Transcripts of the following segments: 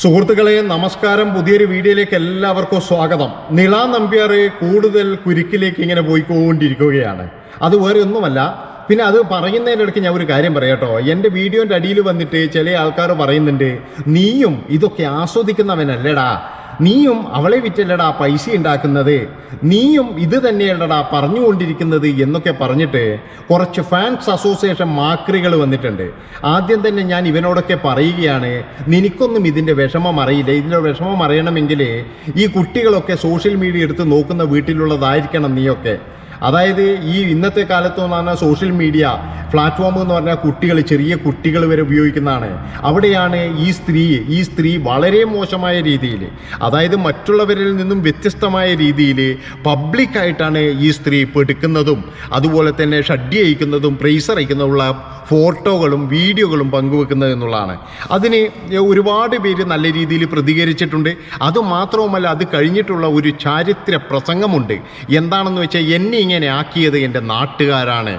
സുഹൃത്തുക്കളെ നമസ്കാരം. പുതിയൊരു വീഡിയോയിലേക്ക് എല്ലാവർക്കും സ്വാഗതം. നിള നമ്പ്യാർ കൂടുതൽ കുരുക്കിലേക്ക് ഇങ്ങനെ പോയിക്കൊണ്ടിരിക്കുകയാണ്. അത് വേറെ ഒന്നുമല്ല. പിന്നെ അത് പറയുന്നതിന്റെ പറയുന്നതിനിടയ്ക്ക് ഞാൻ ഒരു കാര്യം പറയാട്ടോ എന്റെ വീഡിയോന്റെ അടിയിൽ വന്നിട്ട് ചില ആൾക്കാർ പറയുന്നുണ്ട് നീയും ഇതൊക്കെ ആസ്വദിക്കുന്നവനല്ലടാ. നീയും അവളെ വിറ്റല്ലടാ പൈസ ഉണ്ടാക്കുന്നത്. നീയും ഇത് തന്നെയല്ലടാ പറഞ്ഞുകൊണ്ടിരിക്കുന്നത് എന്നൊക്കെ പറഞ്ഞിട്ട് കുറച്ച് ഫാൻസ് അസോസിയേഷൻ മാക്രികൾ വന്നിട്ടുണ്ട്. ആദ്യം തന്നെ ഞാൻ ഇവനോടൊക്കെ പറയുകയാണ് നിനക്കൊന്നും ഇതിന്റെ വിഷമം അറിയില്ല. ഇതിന്റെ വിഷമം അറിയണമെങ്കിൽ ഈ കുട്ടികളൊക്കെ സോഷ്യൽ മീഡിയ എടുത്ത് നോക്കുന്ന വീട്ടിലുള്ളതായിരിക്കണം നീയൊക്കെ. അതായത് ഈ ഇന്നത്തെ കാലത്ത് എന്ന് പറഞ്ഞാൽ സോഷ്യൽ മീഡിയ പ്ലാറ്റ്ഫോം എന്ന് പറഞ്ഞാൽ കുട്ടികൾ ചെറിയ കുട്ടികൾ വരെ ഉപയോഗിക്കുന്നതാണ്. അവിടെയാണ് ഈ സ്ത്രീ ഈ സ്ത്രീ വളരെ മോശമായ രീതിയിൽ അതായത് മറ്റുള്ളവരിൽ നിന്നും വ്യത്യസ്തമായ രീതിയിൽ പബ്ലിക്കായിട്ടാണ് ഈ സ്ത്രീ പെടുക്കുന്നതും അതുപോലെ തന്നെ ഷഡ്ഡി അയക്കുന്നതും പ്രൈസർ അയക്കുന്നതുള്ള ഫോട്ടോകളും വീഡിയോകളും പങ്കുവെക്കുന്നത് എന്നുള്ളതാണ്. അതിന് ഒരുപാട് പേര് നല്ല രീതിയിൽ പ്രതികരിച്ചിട്ടുണ്ട്. അതുമാത്രവുമല്ല അത് കഴിഞ്ഞിട്ടുള്ള ഒരു ചാരിത്ര പ്രസംഗമുണ്ട്. എന്താണെന്ന് വെച്ചാൽ എന്നെ ഇങ്ങനെ ആക്കിയത് എന്റെ നാട്ടുകാരാണ്.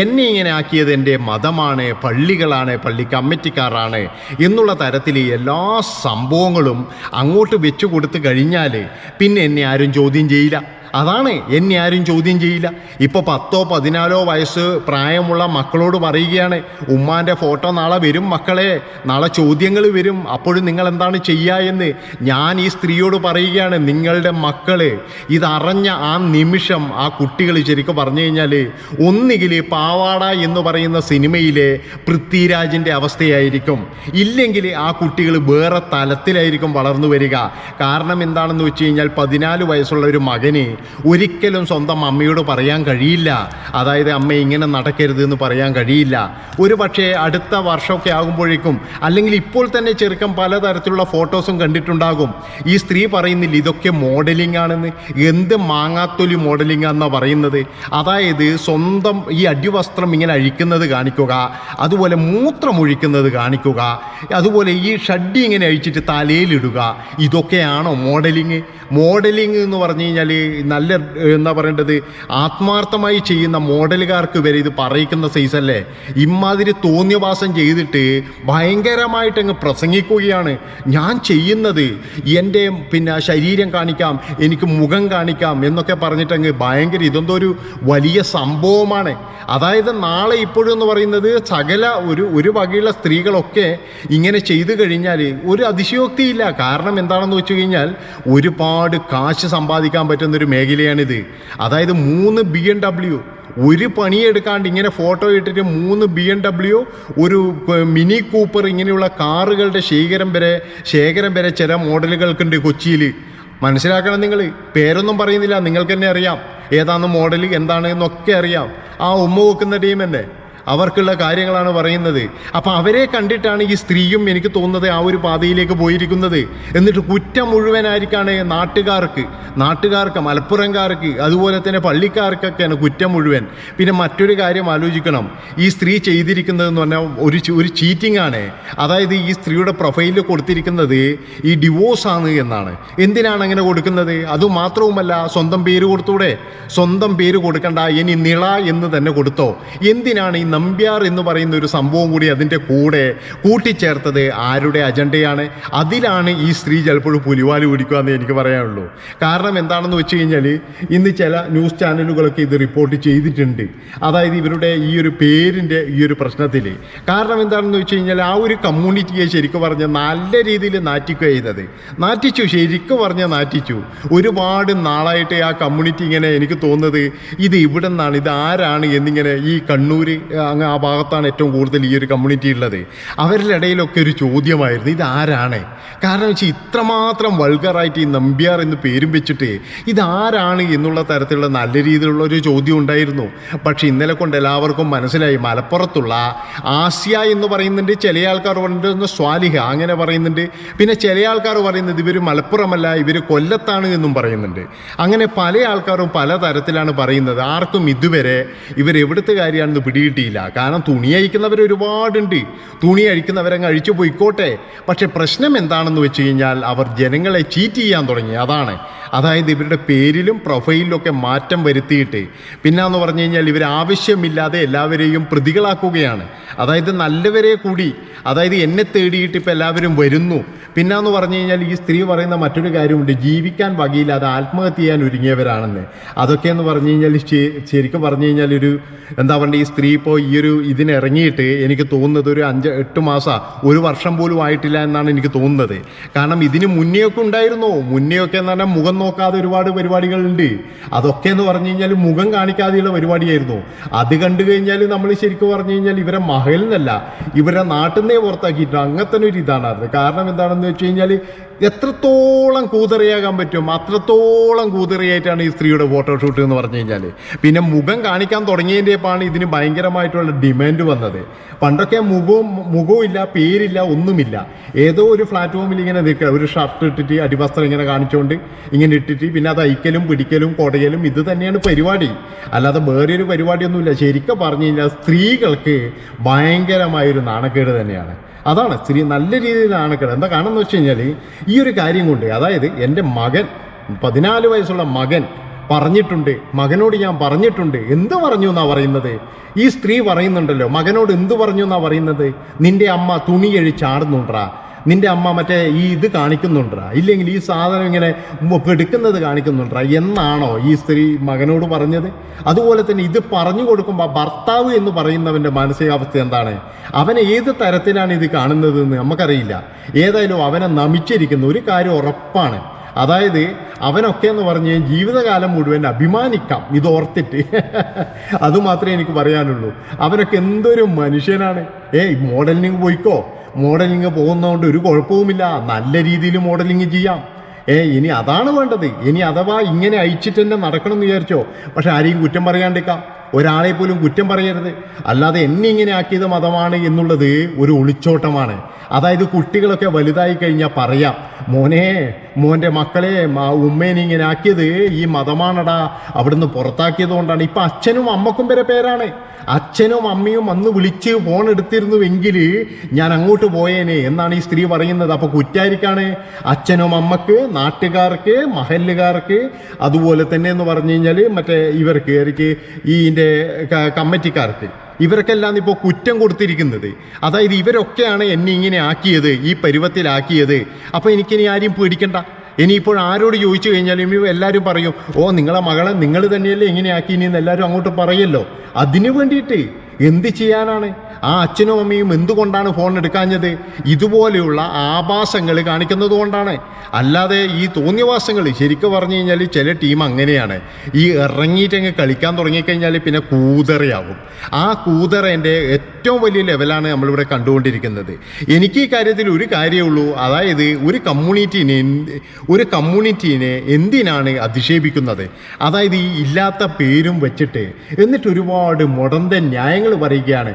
എന്നെ ഇങ്ങനെ ആക്കിയത് എന്റെ മതമാണ് പള്ളികളാണ് പള്ളി കമ്മിറ്റിക്കാരാണ് എന്നുള്ള തരത്തിൽ എല്ലാ സംഭവങ്ങളും അങ്ങോട്ട് വെച്ചു കൊടുത്തു കഴിഞ്ഞാൽ പിന്നെ എന്നെ ആരും ചോദ്യം ചെയ്യില്ല. അതാണ് എന്നെ ആരും ചോദ്യം ചെയ്യില്ല. ഇപ്പോൾ പത്തോ പതിനാലോ വയസ്സ് പ്രായമുള്ള മക്കളോട് പറയുകയാണ് ഉമ്മാന്റെ ഫോട്ടോ നാളെ വരും മക്കളെ നാളെ ചോദ്യങ്ങൾ വരും അപ്പോഴും നിങ്ങൾ എന്താണ് ചെയ്യുക എന്ന്. ഞാൻ ഈ സ്ത്രീയോട് പറയുകയാണ് നിങ്ങളുടെ മക്കൾ ഇതറിഞ്ഞ ആ നിമിഷം ആ കുട്ടികൾ ശരിക്കും പറഞ്ഞു കഴിഞ്ഞാൽ ഒന്നുകിൽ പാവാട എന്ന് പറയുന്ന സിനിമയിലെ പൃഥ്വിരാജിന്റെ അവസ്ഥയായിരിക്കും. ഇല്ലെങ്കിൽ ആ കുട്ടികൾ വേറെ തലത്തിലായിരിക്കും വളർന്നു വരിക. കാരണം എന്താണെന്ന് വെച്ച് കഴിഞ്ഞാൽ പതിനാല് വയസ്സുള്ള ഒരു മകന് ഒരിക്കലും സ്വന്തം അമ്മയോട് പറയാൻ കഴിയില്ല. അതായത് അമ്മ ഇങ്ങനെ നടക്കരുത് എന്ന് പറയാൻ കഴിയില്ല. ഒരു പക്ഷേ അടുത്ത വർഷമൊക്കെ ആകുമ്പോഴേക്കും അല്ലെങ്കിൽ ഇപ്പോൾ തന്നെ ചെറുക്കം പലതരത്തിലുള്ള ഫോട്ടോസും കണ്ടിട്ടുണ്ടാകും. ഈ സ്ത്രീ പറയുന്നില്ല ഇതൊക്കെ മോഡലിംഗ് ആണെന്ന്. എന്ത് മാങ്ങാത്തൊലി മോഡലിംഗ് ആണെന്നാണ് പറയുന്നത്? അതായത് സ്വന്തം ഈ അടിവസ്ത്രം ഇങ്ങനെ അഴിക്കുന്നത് കാണിക്കുക അതുപോലെ മൂത്രം ഒഴിക്കുന്നത് കാണിക്കുക അതുപോലെ ഈ ഷഡ്ഡി ഇങ്ങനെ അഴിച്ചിട്ട് തലയിലിടുക ഇതൊക്കെയാണോ മോഡലിംഗ് മോഡലിംഗ് എന്ന് പറഞ്ഞു കഴിഞ്ഞാൽ നല്ല എന്താ പറയേണ്ടത്? ആത്മാർത്ഥമായി ചെയ്യുന്ന മോഡലുകാർക്ക് വരെ ഇത് പറയിക്കുന്ന സൈസല്ലേ ഇമാതിരി തോന്നിയവാസം ചെയ്തിട്ട് ഭയങ്കരമായിട്ട് അങ്ങ് പ്രസംഗിക്കുകയാണ്. ഞാൻ ചെയ്യുന്നത് എന്റെ പിന്നെ ശരീരം കാണിക്കാം എനിക്ക് മുഖം കാണിക്കാം എന്നൊക്കെ പറഞ്ഞിട്ട് അങ്ങ് ഭയങ്കര ഇതെന്തോ ഒരു വലിയ സംഭവമാണ്. അതായത് നാളെ ഇപ്പോഴും എന്ന് പറയുന്നത് സകല ഒരു ഒരു വകയുള്ള സ്ത്രീകളൊക്കെ ഇങ്ങനെ ചെയ്തു കഴിഞ്ഞാൽ ഒരു അതിശയോക്തിയില്ല. കാരണം എന്താണെന്ന് വെച്ച് കഴിഞ്ഞാൽ ഒരുപാട് കാശ് സമ്പാദിക്കാൻ പറ്റുന്ന ഒരു മേഖലയാണിത്. അതായത് മൂന്ന് ബി എം ഡബ്ല്യു ഒരു പണിയെടുക്കാണ്ട് ഇങ്ങനെ ഫോട്ടോ ഇട്ടിട്ട് മൂന്ന് ബി എം ഡബ്ല്യു ഒരു മിനി കൂപ്പർ ഇങ്ങനെയുള്ള കാറുകളുടെ ശേഖരം വരെ ശേഖരം വരെ ചില മോഡലുകൾക്കുണ്ട് കൊച്ചിയിൽ. മനസ്സിലാക്കണം നിങ്ങൾ പേരൊന്നും പറയുന്നില്ല. നിങ്ങൾക്ക് തന്നെ അറിയാം. ഏതാണ് മോഡൽ എന്താണ് എന്നൊക്കെ അറിയാം. ആ ഉമ്മ വെക്കുന്ന ടീം തന്നെ അവർക്കുള്ള കാര്യങ്ങളാണ് പറയുന്നത്. അപ്പം അവരെ കണ്ടിട്ടാണ് ഈ സ്ത്രീയും എനിക്ക് തോന്നുന്നത് ആ ഒരു പാതയിലേക്ക് പോയിരിക്കുന്നത്. എന്നിട്ട് കുറ്റം മുഴുവനായിരിക്കാണ് നാട്ടുകാർക്ക് നാട്ടുകാർക്ക് മലപ്പുറംകാർക്ക് അതുപോലെ തന്നെ പള്ളിക്കാർക്കൊക്കെയാണ് കുറ്റം മുഴുവൻ. പിന്നെ മറ്റൊരു കാര്യം ആലോചിക്കണം. ഈ സ്ത്രീ ചെയ്തിരിക്കുന്നത് എന്ന് പറഞ്ഞാൽ ഒരു ഒരു ചീറ്റിംഗ് ആണ്. അതായത് ഈ സ്ത്രീയുടെ പ്രൊഫൈലിൽ കൊടുത്തിരിക്കുന്നത് ഈ ഡിവോഴ്സ് ആണ് എന്നാണ്. എന്തിനാണ് അങ്ങനെ കൊടുക്കുന്നത്? അതുമാത്രവുമല്ല സ്വന്തം പേര് കൊടുത്തൂടെ? സ്വന്തം പേര് കൊടുക്കണ്ട ഇനി നിള എന്ന് തന്നെ കൊടുത്തോ? എന്തിനാണ് ഈ നമ്പ്യാർ എന്ന് പറയുന്ന ഒരു സംഭവം കൂടി അതിന്റെ കൂടെ കൂട്ടിച്ചേർത്തത് ആരുടെ അജണ്ടയാണ്? അതിലാണ് ഈ സ്ത്രീ ചിലപ്പോഴും പുലിവാൽ പിടിക്കുക എന്ന് എനിക്ക് പറയാനുള്ളൂ. കാരണം എന്താണെന്ന് വെച്ച് കഴിഞ്ഞാൽ ഇന്ന് ചില ന്യൂസ് ചാനലുകളൊക്കെ ഇത് റിപ്പോർട്ട് ചെയ്തിട്ടുണ്ട്. അതായത് ഇവരുടെ ഈ ഒരു പേരിന്റെ ഈ ഒരു പ്രശ്നത്തിൽ. കാരണം എന്താണെന്ന് വെച്ച് കഴിഞ്ഞാൽ ആ ഒരു കമ്മ്യൂണിറ്റിയെ ശരിക്കും പറഞ്ഞ നല്ല രീതിയിൽ നാറ്റിക്കുക ചെയ്തത്. നാറ്റിച്ചു ശരിക്കും പറഞ്ഞ നാറ്റിച്ചു. ഒരുപാട് നാളായിട്ട് ആ കമ്മ്യൂണിറ്റി ഇങ്ങനെ എനിക്ക് തോന്നുന്നത് ഇത് ഇവിടെ നിന്നാണ് ഇത് ആരാണ് എന്നിങ്ങനെ ഈ കണ്ണൂർ അങ്ങ് ആ ഭാഗത്താണ് ഏറ്റവും കൂടുതൽ ഈ ഒരു കമ്മ്യൂണിറ്റി ഉള്ളത്. അവരുടെ ഇടയിലൊക്കെ ഒരു ചോദ്യമായിരുന്നു ഇത് ആരാണ്? കാരണം വെച്ചാൽ ഇത്രമാത്രം വൾഗറായിട്ട് ഈ നമ്പ്യാർ എന്ന് പേരും വെച്ചിട്ട് ഇതാരാണ് എന്നുള്ള തരത്തിലുള്ള നല്ല രീതിയിലുള്ള ഒരു ചോദ്യം ഉണ്ടായിരുന്നു. പക്ഷേ ഇന്നലെ കൊണ്ട് എല്ലാവർക്കും മനസ്സിലായി മലപ്പുറത്തുള്ള ആസിയ എന്ന് പറയുന്നുണ്ട് ചില ആൾക്കാർ പറയുന്നത് സ്വാലിഹ അങ്ങനെ പറയുന്നുണ്ട്. പിന്നെ ചില ആൾക്കാർ പറയുന്നത് ഇവർ മലപ്പുറമല്ല ഇവർ കൊല്ലത്താണ് എന്നും പറയുന്നുണ്ട്. അങ്ങനെ പല ആൾക്കാരും പല തരത്തിലാണ് പറയുന്നത്. ആർക്കും ഇതുവരെ ഇവർ എവിടുത്തെ കാര്യമാണെന്ന് പിടികിട്ടിയില്ല കാരണം തുണി അഴിക്കുന്നവർ ഒരുപാടുണ്ട്. തുണി അഴിക്കുന്നവരങ്ങ് അഴിച്ചു പോയിക്കോട്ടെ. പക്ഷെ പ്രശ്നം എന്താണെന്ന് വെച്ച് കഴിഞ്ഞാൽ അവർ ജനങ്ങളെ ചീറ്റ് ചെയ്യാൻ തുടങ്ങി. അതാണ്. അതായത് ഇവരുടെ പേരിലും പ്രൊഫൈലിലും ഒക്കെ മാറ്റം വരുത്തിയിട്ട്. പിന്നെ എന്ന് പറഞ്ഞു കഴിഞ്ഞാൽ ഇവർ ആവശ്യമില്ലാതെ എല്ലാവരെയും പ്രതികളാക്കുകയാണ്. അതായത് നല്ലവരെ കൂടി അതായത് എന്നെ തേടിയിട്ട് ഇപ്പോൾ എല്ലാവരും വരുന്നു. പിന്നെ എന്ന് പറഞ്ഞു കഴിഞ്ഞാൽ ഈ സ്ത്രീ പറയുന്ന മറ്റൊരു കാര്യമുണ്ട് ജീവിക്കാൻ വകയില്ലാതെ ആത്മഹത്യ ചെയ്യാൻ ഒരുങ്ങിയവരാണെന്ന്. അതൊക്കെ എന്ന് പറഞ്ഞു കഴിഞ്ഞാൽ ശരിക്കും പറഞ്ഞു കഴിഞ്ഞാൽ ഒരു എന്താ പറയുക ഈ സ്ത്രീ ഇപ്പോൾ ഈ ഒരു ഇതിനിറങ്ങിയിട്ട് എനിക്ക് തോന്നുന്നത് ഒരു അഞ്ച് എട്ട് മാസം. ഒരു വർഷം പോലും ആയിട്ടില്ല എന്നാണ് എനിക്ക് തോന്നുന്നത്. കാരണം ഇതിന് മുന്നേ ഒക്കെ ഉണ്ടായിരുന്നു. മുന്നേ ഒക്കെ എന്ന് പറഞ്ഞാൽ മുഖം നോക്കാതെ ഒരുപാട് പരിപാടികളുണ്ട്. അതൊക്കെ എന്ന് പറഞ്ഞു കഴിഞ്ഞാൽ മുഖം കാണിക്കാതെയുള്ള പരിപാടിയായിരുന്നു. അത് കണ്ടു കഴിഞ്ഞാൽ നമ്മൾ ശരിക്കും പറഞ്ഞു കഴിഞ്ഞാൽ ഇവരെ മഹലിൽ നിന്നല്ല ഇവരെ നാട്ടിൽ നിന്നേ പുറത്താക്കിയിട്ടുണ്ട്. അങ്ങനത്തെ ഒരു ഇതാണ് അത്. കാരണം എന്താണെന്ന് വെച്ച് കഴിഞ്ഞാൽ എത്രത്തോളം കൂതറയാകാൻ പറ്റും? അത്രത്തോളം കൂതറയായിട്ടാണ് ഈ സ്ത്രീയുടെ ഫോട്ടോഷൂട്ട് എന്ന് പറഞ്ഞു കഴിഞ്ഞാൽ പിന്നെ മുഖം കാണിക്കാൻ തുടങ്ങിയതിന്റെപ്പാണ് ഇതിന് ഭയങ്കരമായിട്ടുള്ള ഡിമാൻഡ് വന്നത്. പണ്ടൊക്കെ മുഖവും മുഖവും ഇല്ല പേരില്ല ഒന്നുമില്ല. ഏതോ ഒരു പ്ലാറ്റ്ഫോമിൽ ഇങ്ങനെ നിൽക്കുക. ഒരു ഷർട്ട് ഇട്ടിട്ട് അടിവസ്ത്രം ഇങ്ങനെ കാണിച്ചുകൊണ്ട് ഇങ്ങനെ ഇട്ടിട്ട് പിന്നെ അത് അയക്കലും പിടിക്കലും കൊടയലും ഇത് തന്നെയാണ് പരിപാടി. അല്ലാതെ വേറൊരു പരിപാടിയൊന്നുമില്ല. ശരിക്കും പറഞ്ഞു കഴിഞ്ഞാൽ സ്ത്രീകൾക്ക് ഭയങ്കരമായൊരു നാണക്കേട് തന്നെയാണ്. അതാണ് സ്ത്രീ നല്ല രീതിയിലാണ് നാണക്കേട് എന്താ കാണുന്നത് വെച്ച് കഴിഞ്ഞാൽ ഈ ഒരു കാര്യം കൊണ്ട് അതായത് എന്റെ മകൻ പതിനാല് വയസ്സുള്ള മകൻ പറഞ്ഞിട്ടുണ്ട് മകനോട് ഞാൻ പറഞ്ഞിട്ടുണ്ട് എന്ത് പറഞ്ഞു എന്നാ പറയുന്നത്? ഈ സ്ത്രീ പറയുന്നുണ്ടല്ലോ മകനോട് എന്ത് പറഞ്ഞു എന്നാ പറയുന്നത്? നിന്റെ അമ്മ തുണി കഴിച്ചാടുന്നുണ്ടാ നിന്റെ അമ്മ മറ്റേ ഈ ഇത് കാണിക്കുന്നുണ്ടാ ഇല്ലെങ്കിൽ ഈ സാധനം ഇങ്ങനെ എടുക്കുന്നത് കാണിക്കുന്നുണ്ടാ എന്നാണോ ഈ സ്ത്രീ മകനോട് പറഞ്ഞത്? അതുപോലെ തന്നെ ഇത് പറഞ്ഞു കൊടുക്കുമ്പോൾ ഭർത്താവ് എന്ന് പറയുന്നവന്റെ മാനസികാവസ്ഥ എന്താണ്? അവനെ ഏത് തരത്തിലാണ് ഇത് കാണുന്നതെന്ന് നമുക്കറിയില്ല. ഏതായാലും അവനെ നമിച്ചിരിക്കുന്ന. ഒരു കാര്യം ഉറപ്പാണ്. അതായത് അവനൊക്കെ എന്ന് പറഞ്ഞ് ജീവിതകാലം മുഴുവൻ അഭിമാനിക്കാം. ഇത് ഓർത്തിട്ട്. അത് മാത്രമേ എനിക്ക് പറയാനുള്ളൂ. അവനൊക്കെ എന്തൊരു മനുഷ്യനാണ്. ഏയ് മോഡലിംഗ് പോയിക്കോ? മോഡലിംഗ് പോകുന്നതുകൊണ്ട് ഒരു കുഴപ്പവുമില്ല. നല്ല രീതിയിൽ മോഡലിംഗ് ചെയ്യാം. ഏ ഇനി അതാണ് വേണ്ടത്. ഇനി അഥവാ ഇങ്ങനെ അയച്ചിട്ട് തന്നെ നടക്കണം എന്ന് വിചാരിച്ചോ? പക്ഷെ ആരെയും കുറ്റം പറയാണ്ടിരിക്കാം. ഒരാളെ പോലും കുറ്റം പറയരുത്. അല്ലാതെ എന്നെ ഇങ്ങനെ ആക്കിയത് മതമാണ് എന്നുള്ളത് ഒരു ഒളിച്ചോട്ടമാണ്. അതായത് കുട്ടികളൊക്കെ വലുതായി കഴിഞ്ഞാൽ പറയാം മോനെ മോന്റെ മക്കളെ ഉമ്മേനെ ഇങ്ങനെ ആക്കിയത് ഈ മതമാണടാ അവിടുന്ന് പുറത്താക്കിയത് കൊണ്ടാണ്. ഇപ്പം അച്ഛനും അമ്മക്കും വരെ പേരാണ്. അച്ഛനും അമ്മയും അന്ന് വിളിച്ച് ഫോൺ എടുത്തിരുന്നുവെങ്കിൽ ഞാൻ അങ്ങോട്ട് പോയേനെ എന്നാണ് ഈ സ്ത്രീ പറയുന്നത്. അപ്പോൾ കുറ്റായിരിക്കാണ്. അച്ഛനും അമ്മയ്ക്ക് നാട്ടുകാർക്ക് മഹല്ലുകാർക്ക് അതുപോലെ തന്നെ എന്ന് പറഞ്ഞു കഴിഞ്ഞാൽ മറ്റേ ഇവർക്ക് ഇവർക്ക് ഈ ഇതിന്റെ കമ്മിറ്റിക്കാർക്ക്. ഇവർക്കെല്ലാം ഇപ്പോൾ കുറ്റം കൊടുത്തിരിക്കുന്നത്. അതായത് ഇവരൊക്കെയാണ് എന്നെ ഇങ്ങനെ ആക്കിയത് ഈ പരുവത്തിലാക്കിയത്. അപ്പോൾ എനിക്കിനി ആരെയും പേടിക്കണ്ട. ഇനിയിപ്പോൾ ആരോട് ചോദിച്ചു കഴിഞ്ഞാലും എല്ലാവരും പറയും ഓ നിങ്ങളെ മകളെ നിങ്ങൾ തന്നെയല്ലേ ഇങ്ങനെ ആക്കി ഇനി എന്ന് എല്ലാവരും അങ്ങോട്ട് പറയല്ലോ. അതിനു വേണ്ടിയിട്ട് എന്ത് ചെയ്യാനാണ്? ആ അച്ഛനും അമ്മയും എന്തുകൊണ്ടാണ് ഫോൺ എടുക്കാഞ്ഞത്? ഇതുപോലെയുള്ള ആഭാസങ്ങൾ കാണിക്കുന്നത് കൊണ്ടാണ്. അല്ലാതെ ഈ തോന്നിയവാസങ്ങൾ ശരിക്കും പറഞ്ഞു കഴിഞ്ഞാൽ ചില ടീം അങ്ങനെയാണ്. ഈ ഇറങ്ങിയിട്ടങ്ങ് കളിക്കാൻ തുടങ്ങിക്കഴിഞ്ഞാൽ പിന്നെ കൂതറയാകും ആ കൂതറേന്റെ ഏറ്റവും വലിയ ലെവലാണ് നമ്മളിവിടെ കണ്ടുകൊണ്ടിരിക്കുന്നത്. എനിക്ക് ഈ കാര്യത്തിൽ ഒരു കാര്യമേ ഉള്ളൂ. അതായത് ഒരു കമ്മ്യൂണിറ്റീനെ ഒരു കമ്മ്യൂണിറ്റീനെ എന്തിനാണ് അധിക്ഷേപിക്കുന്നത്? അതായത് ഈ ഇല്ലാത്ത പേരും വെച്ചിട്ട് എന്നിട്ട് ഒരുപാട് മുടന്ത ന്യായങ്ങൾ പറയുകയാണ്.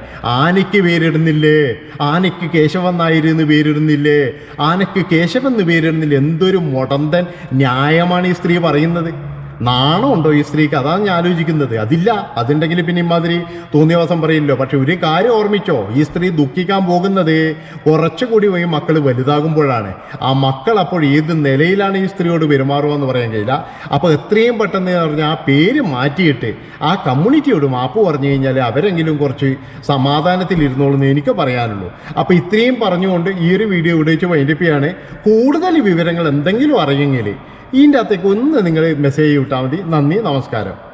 ആനയ്ക്ക് പേരിടുന്നില്ലേ ആനയ്ക്ക് കേശവൻ നായർ പേരിടുന്നില്ലേ ആനയ്ക്ക് കേശവൻ എന്ന് പേരിടുന്നില്ല എന്തൊരു മുടന്തൻ ന്യായമാണ് ഈ സ്ത്രീ പറയുന്നത്. നാണമുണ്ടോ ഈ സ്ത്രീക്ക്? അതാണ് ഞാൻ ആലോചിക്കുന്നത്. അതില്ല. അതുണ്ടെങ്കിൽ പിന്നെ ഇമാതിരി തോന്നിയവാസം പറയില്ലോ പക്ഷെ ഒരു കാര്യം ഓർമ്മിച്ചോ? ഈ സ്ത്രീ ദുഃഖിക്കാൻ പോകുന്നത് കുറച്ചുകൂടി പോയി മക്കൾ വലുതാകുമ്പോഴാണ്. ആ മക്കൾ അപ്പോൾ ഏത് നിലയിലാണ് ഈ സ്ത്രീയോട് പെരുമാറുക എന്ന് പറയാൻ കഴിയില്ല. അപ്പോൾ എത്രയും പെട്ടെന്ന് പറഞ്ഞാൽ ആ പേര് മാറ്റിയിട്ട് ആ കമ്മ്യൂണിറ്റിയോട് മാപ്പ് പറഞ്ഞു കഴിഞ്ഞാൽ അവരെങ്കിലും കുറച്ച് സമാധാനത്തിൽ ഇരുന്നോളൂ എന്ന് എനിക്ക് പറയാനുള്ളൂ. അപ്പോൾ ഇത്രയും പറഞ്ഞുകൊണ്ട് ഈ ഒരു വീഡിയോ ഇവിടെ വെച്ച് വൈൻഡപ്പ് കൂടുതൽ വിവരങ്ങൾ എന്തെങ്കിലും അറിയെങ്കിൽ ഇതിന്റെ അകത്തേക്ക് ഒന്ന് നിങ്ങൾ മെസ്സേജ് വിട്ടാൽ മതി. നന്ദി നമസ്കാരം.